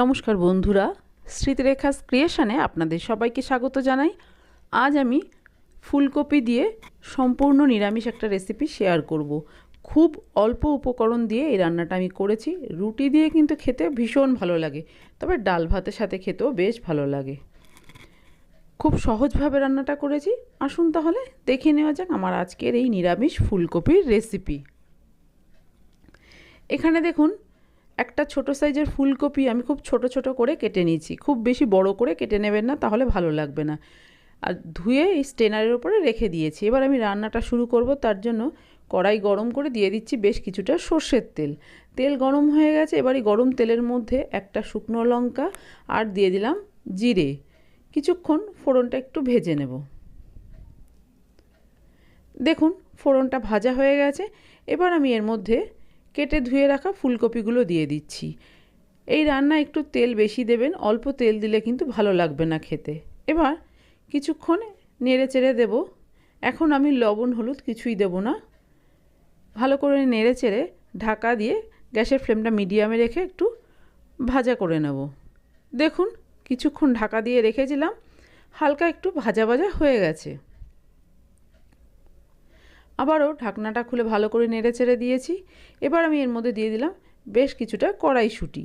নমস্কার বন্ধুরা, স্মৃতিরেখাস ক্রিয়েশনে আপনাদের সবাইকে স্বাগত জানাই। আজ আমি ফুলকপি দিয়ে সম্পূর্ণ নিরামিষ একটা রেসিপি শেয়ার করব। খুব অল্প উপকরণ দিয়ে এই রান্নাটা আমি করেছি। রুটি দিয়ে কিন্তু খেতে ভীষণ ভালো লাগে, তবে ডাল ভাতের সাথে খেতেও বেশ ভালো লাগে। খুব সহজভাবে রান্নাটা করেছি। আসুন তাহলে দেখে নেওয়া যাক আমার আজকের এই নিরামিষ ফুলকপির রেসিপি এখানে দেখুন একটা ছোট সাইজের ফুলকপি আমি খুব ছোট ছোট করে কেটে নিয়েছি। খুব বেশি বড় করে কেটে নেবেন না, তাহলে ভালো লাগবে না। আর ধুয়ে এই স্টেনারের উপরে রেখে দিয়েছি। এবার আমি রান্নাটা শুরু করব, তার জন্য কড়াই গরম করে দিয়ে দিচ্ছি বেশ কিছুটা সর্ষের তেল। তেল গরম হয়ে গেছে, এবার এই গরম তেলের মধ্যে একটা শুকনো লঙ্কা আর দিয়ে দিলাম জিরে। কিছুক্ষণ ফোড়নটা একটু ভেজে নেব। দেখুন, ফোড়নটা ভাজা হয়ে গেছে। এবার আমি এর মধ্যে কেটে ধুয়ে রাখা ফুলকপিগুলো দিয়ে দিচ্ছি। এই রান্না একটু তেল বেশি দেবেন, অল্প তেল দিলে কিন্তু ভালো লাগবে না খেতে। এবার কিছুক্ষণ নেড়ে চেড়ে দেবো। এখন আমি লবণ, হলুদ কিছুই দেব না। ভালো করে নেড়ে চেড়ে ঢাকা দিয়ে গ্যাসের ফ্লেমটা মিডিয়ামে রেখে একটু ভাজা করে নেব। দেখুন, কিছুক্ষণ ঢাকা দিয়ে রেখেছিলাম, হালকা একটু ভাজা ভাজা হয়ে গেছে। আবারও ঢাকনাটা খুলে ভালো করে নেড়ে চেড়ে দিয়েছি। এবার আমি এর মধ্যে দিয়ে দিলাম বেশ কিছুটা কড়াইশুঁটি।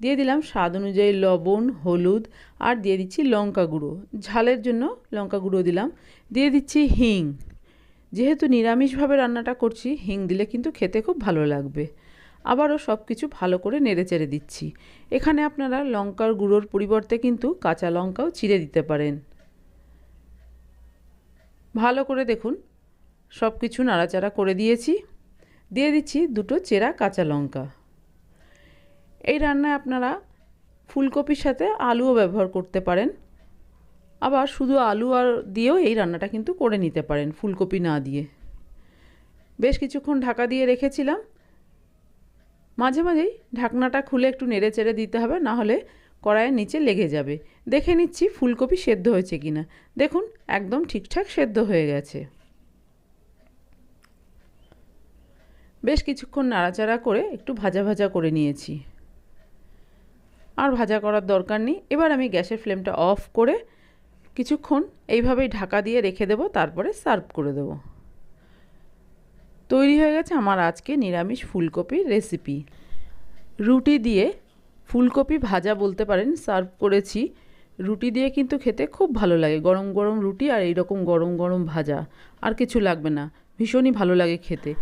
দিয়ে দিলাম স্বাদ অনুযায়ী লবণ, হলুদ আর দিয়ে দিচ্ছি লঙ্কা গুঁড়ো। ঝালের জন্য লঙ্কা গুঁড়ো দিলাম। দিয়ে দিচ্ছি হিং। যেহেতু নিরামিষভাবে রান্নাটা করছি, হিং দিলে কিন্তু খেতে খুব ভালো লাগবে। আবারও সব কিছু ভালো করে নেড়ে চেড়ে দিচ্ছি। এখানে আপনারা লঙ্কার গুঁড়োর পরিবর্তে কিন্তু কাঁচা লঙ্কাও চিড়ে দিতে পারেন। ভালো করে দেখুন সব কিছু নাড়াচাড়া করে দিয়েছি। দিয়ে দিচ্ছি দুটো চেরা কাঁচা লঙ্কা। এই রান্নায় আপনারা ফুলকপির সাথে আলুও ব্যবহার করতে পারেন। আবার শুধু আলু আর দিয়েও এই রান্নাটা কিন্তু করে নিতে পারেন ফুলকপি না দিয়ে। বেশ কিছুক্ষণ ঢাকা দিয়ে রেখেছিলাম। মাঝে মাঝেই ঢাকনাটা খুলে একটু নেড়ে চেড়ে দিতে হবে, না হলে কড়াইয়ের নিচে লেগে যাবে। দেখে নিচ্ছি ফুলকপি সেদ্ধ হয়েছে কিনা। দেখুন, একদম ঠিকঠাক সেদ্ধ হয়ে গেছে। বেশ কিছুক্ষণ নাড়াচাড়া করে একটু ভাজা ভাজা করে নিয়েছি। আর ভাজা করার দরকার নেই। এবার আমি গ্যাসের ফ্লেমটা অফ করে কিছুক্ষণ এইভাবেই ঢাকা দিয়ে রেখে দেবো, তারপরে সার্ভ করে দেবো। তৈরি হয়ে গেছে আমার আজকে নিরামিষ ফুলকপির রেসিপি। রুটি দিয়ে ফুলকপি ভাজা বলতে পারেন, সার্ভ করেছি। রুটি দিয়ে কিন্তু খেতে খুব ভালো লাগে, গরম গরম রুটি আর এইরকম গরম গরম ভাজা। আর কিছু লাগবে না, ভীষণই ভালো লাগে খেতে।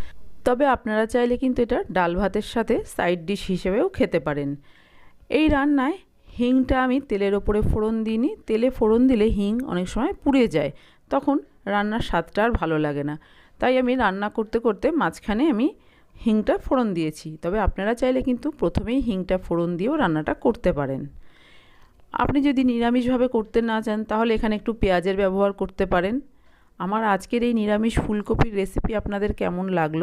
তবে আপনারা চাইলে কিন্তু এটা ডাল ভাতের সাথে সাইড ডিশ হিসেবেও খেতে পারেন। এই রান্নায় হিংটা আমি তেলের ওপরে ফোড়ন দিইনি। তেলে ফোড়ন দিলে হিং অনেক সময় পুড়ে যায়। তখন রান্নার স্বাদটা আর ভালো লাগে না। তাই আমি রান্না করতে করতে মাঝখানে আমি হিংটা ফোড়ন দিয়েছি। তবে আপনারা চাইলে কিন্তু প্রথমেই হিংটা ফোড়ন দিয়েও রান্নাটা করতে পারেন। আপনি যদি নিরামিষভাবে করতে না চান, তাহলে এখানে একটু পেঁয়াজের ব্যবহার করতে পারেন। আমার আজকের এই নিরামিষ ফুলকপির রেসিপি আপনাদের কেমন লাগল?